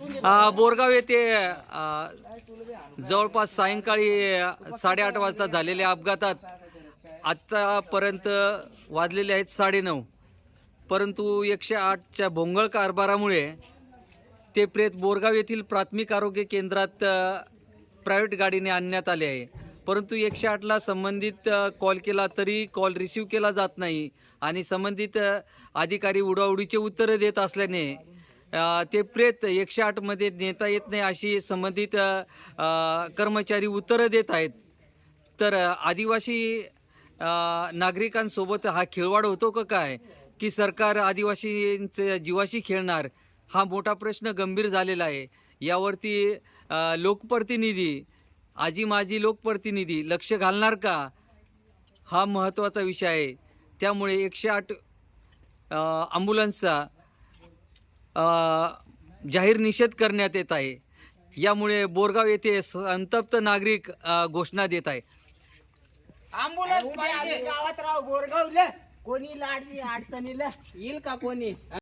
अ, बोरगाव येथे अ, जवळपास सायंकाळी साडेआठ वाजता झालेल्या अपघातात आत्तापर्यंत वाजलेले आहेत साडेनऊ. परंतु एकशे आठच्या भोंगळ कारभारामुळे ते प्रेत बोरगाव येथील प्राथमिक आरोग्य केंद्रात प्रायव्हेट गाडीने आणण्यात आले आहे. परंतु एकशे आठला संबंधित कॉल केला तरी कॉल रिसीव केला जात नाही आणि संबंधित अ, अधिकारी उडाउडीचे उत्तरं देत असल्याने ते प्रेत एकशे आठमध्ये नेता येत नाही अशी संबंधित कर्मचारी उत्तरं देत आहेत. तर आदिवासी नागरिकांसोबत हा खेळवाड होतो का काय? की सरकार आदिवासींच्या जीवाशी खेळणार? हा मोठा प्रश्न गंभीर झालेला आहे. यावरती लोकप्रतिनिधी आजी माजी लोकप्रतिनिधी लक्ष घालणार का? हा महत्त्वाचा विषय आहे. त्यामुळे एकशे आठ ॲम्ब्युलन्सचा जाहीर निषेध करण्यात येत आहे. यामुळे बोरगाव येथे संतप्त नागरिक घोषणा देत आहे. गावात राहू बोरगावला. कोणी लाड अडचणीला? येईल का कोणी?